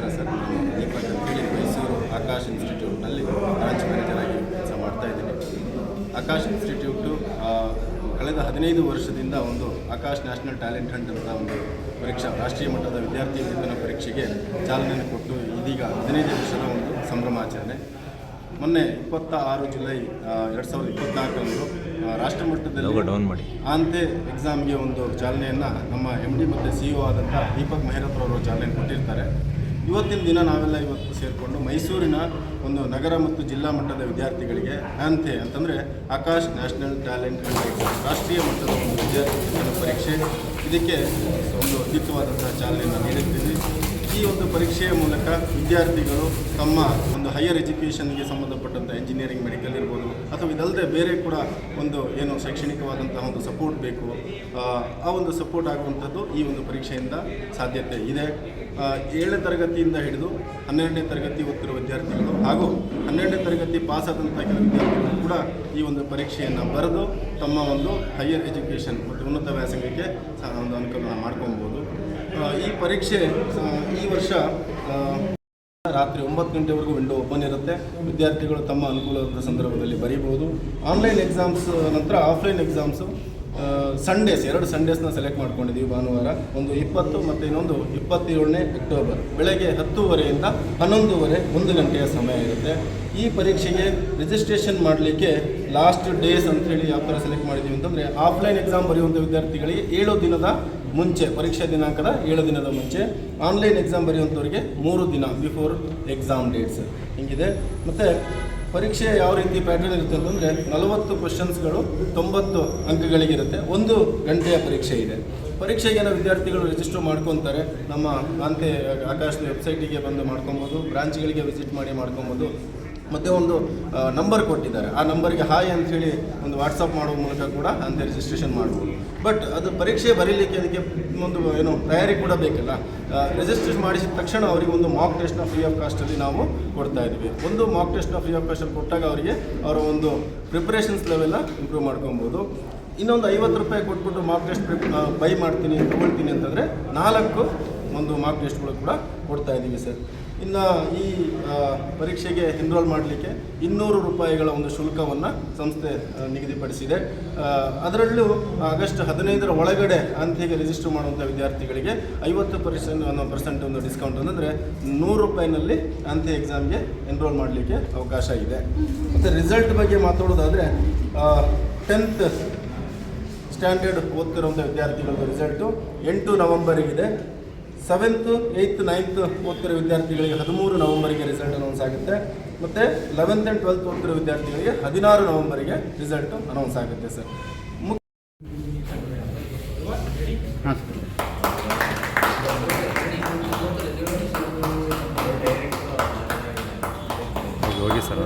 ನಮಸ್ಕಾರ ಸರ್ ನಾನು ದೀಪಕ್ ಅಂತೇಳಿ ಮೈಸೂರು ಆಕಾಶ್ ಇನ್ಸ್ಟಿಟ್ಯೂಟ್ನಲ್ಲಿ ಬ್ರಾಂಚ್ ಮ್ಯಾನೇಜರ್ ಆಗಿ ಕೆಲಸ ಮಾಡ್ತಾ ಇದ್ದೀನಿ. ಆಕಾಶ್ ಇನ್ಸ್ಟಿಟ್ಯೂಟು ಕಳೆದ ಹದಿನೈದು ವರ್ಷದಿಂದ ಒಂದು ಆಕಾಶ್ ನ್ಯಾಷನಲ್ ಟ್ಯಾಲೆಂಟ್ ಹಂಟ್ ಅಂತ ಒಂದು ಪರೀಕ್ಷಾ ರಾಷ್ಟ್ರೀಯ ಮಟ್ಟದ ವಿದ್ಯಾರ್ಥಿ ವೇತನ ಪರೀಕ್ಷೆಗೆ ಚಾಲನೆ ಕೊಟ್ಟು ಇದೀಗ ಹದಿನೈದು ವರ್ಷದ ಒಂದು ಸಂಭ್ರಮಾಚರಣೆ ಮೊನ್ನೆ ಇಪ್ಪತ್ತ ಆರು ಜುಲೈ ಎರಡು ಸಾವಿರದ ಇಪ್ಪತ್ತ್ನಾಲ್ಕರಂದು ರಾಷ್ಟ್ರ ಮಟ್ಟದಲ್ಲಿ ಡೌನ್ ಮಾಡಿ. ಆಂತೆ ಎಕ್ಸಾಮ್ಗೆ ಒಂದು ಚಾಲನೆಯನ್ನು ನಮ್ಮ ಎಂ ಡಿ ಮತ್ತು ಸಿ ಇ ಆದಂಥ ದೀಪಕ್ ಮೆಹರತ್ರವರು ಚಾಲನೆ ಕೊಟ್ಟಿರ್ತಾರೆ. ಇವತ್ತಿನ ದಿನ ನಾವೆಲ್ಲ ಇವತ್ತು ಸೇರಿಕೊಂಡು ಮೈಸೂರಿನ ಒಂದು ನಗರ ಮತ್ತು ಜಿಲ್ಲಾ ಮಟ್ಟದ ವಿದ್ಯಾರ್ಥಿಗಳಿಗೆ ಅಂತೆ ಅಂತಂದರೆ ಆಕಾಶ್ ನ್ಯಾಷನಲ್ ಟ್ಯಾಲೆಂಟ್ ರಾಷ್ಟ್ರೀಯ ಮಟ್ಟದ ಒಂದು ವಿದ್ಯಾರ್ಥಿ ಪರೀಕ್ಷೆ. ಇದಕ್ಕೆ ಒಂದು ಅದ್ಭುತವಾದಂಥ ಚಾಲನೆಯನ್ನು ನೀಡುತ್ತಿದೆ ಈ ಒಂದು ಪರೀಕ್ಷೆಯ ಮೂಲಕ ವಿದ್ಯಾರ್ಥಿಗಳು ತಮ್ಮ ಒಂದು ಹೈಯರ್ ಎಜುಕೇಷನ್ಗೆ ಸಂಬಂಧಪಟ್ಟಂಥ ಇಂಜಿನಿಯರಿಂಗ್ ಮೆಡಿಕಲ್ ಇರ್ಬೋದು ಅಥವಾ ಇದಲ್ಲದೆ ಬೇರೆ ಕೂಡ ಒಂದು ಏನು ಶೈಕ್ಷಣಿಕವಾದಂತಹ ಒಂದು ಸಪೋರ್ಟ್ ಬೇಕು. ಆ, ಒಂದು ಸಪೋರ್ಟ್ ಆಗುವಂಥದ್ದು ಈ ಒಂದು ಪರೀಕ್ಷೆಯಿಂದ ಸಾಧ್ಯತೆ ಇದೆ. ಏಳನೇ ತರಗತಿಯಿಂದ ಹಿಡಿದು ಹನ್ನೆರಡನೇ ತರಗತಿ ಓದ್ತಿರುವ ವಿದ್ಯಾರ್ಥಿಗಳು ಹಾಗೂ ಹನ್ನೆರಡನೇ ತರಗತಿ ಪಾಸ್ ಆದಂಥ ಕೆಲವು ವಿದ್ಯಾರ್ಥಿಗಳು ಕೂಡ ಈ ಒಂದು ಪರೀಕ್ಷೆಯನ್ನು ಬರೆದು ತಮ್ಮ ಒಂದು ಹೈಯರ್ ಎಜುಕೇಷನ್ ಮತ್ತು ಉನ್ನತ ವ್ಯಾಸಂಗಕ್ಕೆ ಒಂದು ಅನುಕೂಲ ಮಾಡ್ಕೊಬೋದು ಈ ಪರೀಕ್ಷೆ ಈ ವರ್ಷ ರಾತ್ರಿ ಒಂಬತ್ತು ಗಂಟೆವರೆಗೂ ವಿಂಡೋ ಓಪನ್ ಇರುತ್ತೆ. ವಿದ್ಯಾರ್ಥಿಗಳು ತಮ್ಮ ಅನುಕೂಲದ ಸಂದರ್ಭದಲ್ಲಿ ಬರೀಬೋದು ಆನ್ಲೈನ್ ಎಕ್ಸಾಮ್ಸ್ ನಂತರ ಆಫ್ಲೈನ್ ಎಕ್ಸಾಮ್ಸು ಸಂಡೇಸ್ ಎರಡು ಸಂಡೇಸ್ನ ಸೆಲೆಕ್ಟ್ ಮಾಡ್ಕೊಂಡಿದ್ದೀವಿ ಭಾನುವಾರ. ಒಂದು ಇಪ್ಪತ್ತು ಮತ್ತು ಇನ್ನೊಂದು ಇಪ್ಪತ್ತೇಳನೇ ಅಕ್ಟೋಬರ್ ಬೆಳಗ್ಗೆ ಹತ್ತೂವರೆಯಿಂದ ಹನ್ನೊಂದುವರೆ, ಒಂದು ಗಂಟೆಯ ಸಮಯ ಇರುತ್ತೆ. ಈ ಪರೀಕ್ಷೆಗೆ ರಿಜಿಸ್ಟ್ರೇಷನ್ ಮಾಡಲಿಕ್ಕೆ ಲಾಸ್ಟ್ ಡೇಸ್ ಅಂತ ಹೇಳಿ ಯಾವ ಥರ ಸೆಲೆಕ್ಟ್ ಮಾಡಿದ್ದೀವಿ ಅಂತಂದರೆ ಆಫ್ಲೈನ್ ಎಕ್ಸಾಮ್ ಬರೆಯುವಂಥ ವಿದ್ಯಾರ್ಥಿಗಳಿಗೆ ಏಳು ದಿನದ ಮುಂಚೆ, ಪರೀಕ್ಷಾ ದಿನಾಂಕದ ಏಳು ದಿನದ ಮುಂಚೆ ಆನ್ಲೈನ್ ಎಕ್ಸಾಮ್ ಬರೆಯುವಂಥವ್ರಿಗೆ ಮೂರು ದಿನ ಬಿಫೋರ್ ಎಕ್ಸಾಮ್ ಡೇಟ್ಸ್ ಹಿಂಗಿದೆ. ಮತ್ತು ಪರೀಕ್ಷೆ ಯಾವ ರೀತಿ ಪ್ಯಾಟರ್ನ್ ಇರುತ್ತೆ ಅಂತಂದರೆ ನಲವತ್ತು ಕ್ವಶನ್ಸ್ಗಳು ತೊಂಬತ್ತು ಅಂಕಗಳಿಗಿರುತ್ತೆ. ಒಂದು ಗಂಟೆಯ ಪರೀಕ್ಷೆ ಇದೆ. ಪರೀಕ್ಷೆಗೆ ನಾವು ವಿದ್ಯಾರ್ಥಿಗಳು ರಿಜಿಸ್ಟರ್ ಮಾಡ್ಕೊತಾರೆ. ನಮ್ಮ ಕಾಂತೆ ಆಕಾಶದ ವೆಬ್ಸೈಟಿಗೆ ಬಂದು ಮಾಡ್ಕೊಬೋದು ಬ್ರಾಂಚ್ಗಳಿಗೆ ವಿಸಿಟ್ ಮಾಡಿ ಮಾಡ್ಕೊಬೋದು. ಮತ್ತು ಒಂದು ನಂಬರ್ ಕೊಟ್ಟಿದ್ದಾರೆ. ಆ ನಂಬರ್ಗೆ ಹಾಯ್ ಅಂತ ಹೇಳಿ ಒಂದು ವಾಟ್ಸಪ್ ಮಾಡುವ ಮೂಲಕ ಕೂಡ ಅಂತ ರಿಜಿಸ್ಟ್ರೇಷನ್ ಮಾಡ್ಬೋದು. ಬಟ್ ಅದು ಪರೀಕ್ಷೆ ಬರೀಲಿಕ್ಕೆ ಅದಕ್ಕೆ ಒಂದು, ಏನು, ತಯಾರಿ ಕೂಡ ಬೇಕಲ್ಲ. ರಿಜಿಸ್ಟ್ರೇಷನ್ ಮಾಡಿಸಿದ ತಕ್ಷಣ ಅವರಿಗೆ ಒಂದು ಮಾಕ್ ಟೆಸ್ಟ್ನ ಫ್ರೀ ಆಫ್ ಕಾಸ್ಟಲ್ಲಿ ನಾವು ಕೊಡ್ತಾ ಇದ್ವಿ ಒಂದು ಮಾಕ್ ಟೆಸ್ಟ್ನ ಫ್ರೀ ಆಫ್ ಕಾಸ್ಟಲ್ಲಿ ಕೊಟ್ಟಾಗ ಅವರಿಗೆ ಅವರ ಒಂದು ಪ್ರಿಪ್ರೇಷನ್ಸ್ ಲೆವೆಲ್ಲ ಇಂಪ್ರೂವ್ ಮಾಡ್ಕೊಬೋದು. ಇನ್ನೊಂದು ಐವತ್ತು ರೂಪಾಯಿ ಕೊಟ್ಬಿಟ್ಟು ಮಾಕ್ ಟೆಸ್ಟ್ ಬೈ ಮಾಡ್ತೀನಿ, ತೊಗೊಳ್ತೀನಿ ಅಂತಂದರೆ ನಾಲ್ಕು ಒಂದು ಮಾರ್ಕ್ ಲಿಸ್ಟ್ಗಳು ಕೂಡ ಕೊಡ್ತಾ ಇದ್ದೀವಿ ಸರ್. ಇನ್ನು ಈ ಪರೀಕ್ಷೆಗೆ ಎನ್ರೋಲ್ ಮಾಡಲಿಕ್ಕೆ ಇನ್ನೂರು ರೂಪಾಯಿಗಳ ಒಂದು ಶುಲ್ಕವನ್ನು ಸಂಸ್ಥೆ ನಿಗದಿಪಡಿಸಿದೆ. ಅದರಲ್ಲೂ ಆಗಸ್ಟ್ ಹದಿನೈದರ ಒಳಗಡೆ ಅಂತ್ಯಗೆ ರಿಜಿಸ್ಟರ್ ಮಾಡುವಂಥ ವಿದ್ಯಾರ್ಥಿಗಳಿಗೆ ಐವತ್ತು ಪರ್ಸೆಂಟ್ ಒಂದು ಪರ್ಸೆಂಟ್ ಒಂದು ಡಿಸ್ಕೌಂಟ್ ಅಂದರೆ ನೂರು ರೂಪಾಯಿನಲ್ಲಿ ಅಂತ್ಯ ಎಕ್ಸಾಮ್ಗೆ ಎನ್ರೋಲ್ ಮಾಡಲಿಕ್ಕೆ ಅವಕಾಶ ಇದೆ. ಮತ್ತು ರಿಸಲ್ಟ್ ಬಗ್ಗೆ ಮಾತಾಡೋದಾದರೆ ಟೆಂತ್ ಸ್ಟ್ಯಾಂಡರ್ಡ್ ಓದ್ತಿರುವಂಥ ವಿದ್ಯಾರ್ಥಿಗಳ ರಿಸಲ್ಟು ಎಂಟು ನವಂಬರಿಗಿದೆ ಸೆವೆಂತು ಏಯ್ತ್ ನೈನ್ತ್ ಓದ್ತಿರೋ ವಿದ್ಯಾರ್ಥಿಗಳಿಗೆ ಹದಿಮೂರು ನವಂಬರಿಗೆ ರಿಸಲ್ಟ್ ಅನೌನ್ಸ್ ಆಗುತ್ತೆ. ಮತ್ತು ಲೆವೆಂತ್ ಆ್ಯಂಡ್ ಟ್ವೆಲ್ತ್ ಓದ್ತಿರೋ ವಿದ್ಯಾರ್ಥಿಗಳಿಗೆ ಹದಿನಾರು ನವಂಬರಿಗೆ ರಿಸಲ್ಟು ಅನೌನ್ಸ್ ಆಗುತ್ತೆ ಸರ್ ಮುಖ್ಯ ಹೋಗಿ ಸರ್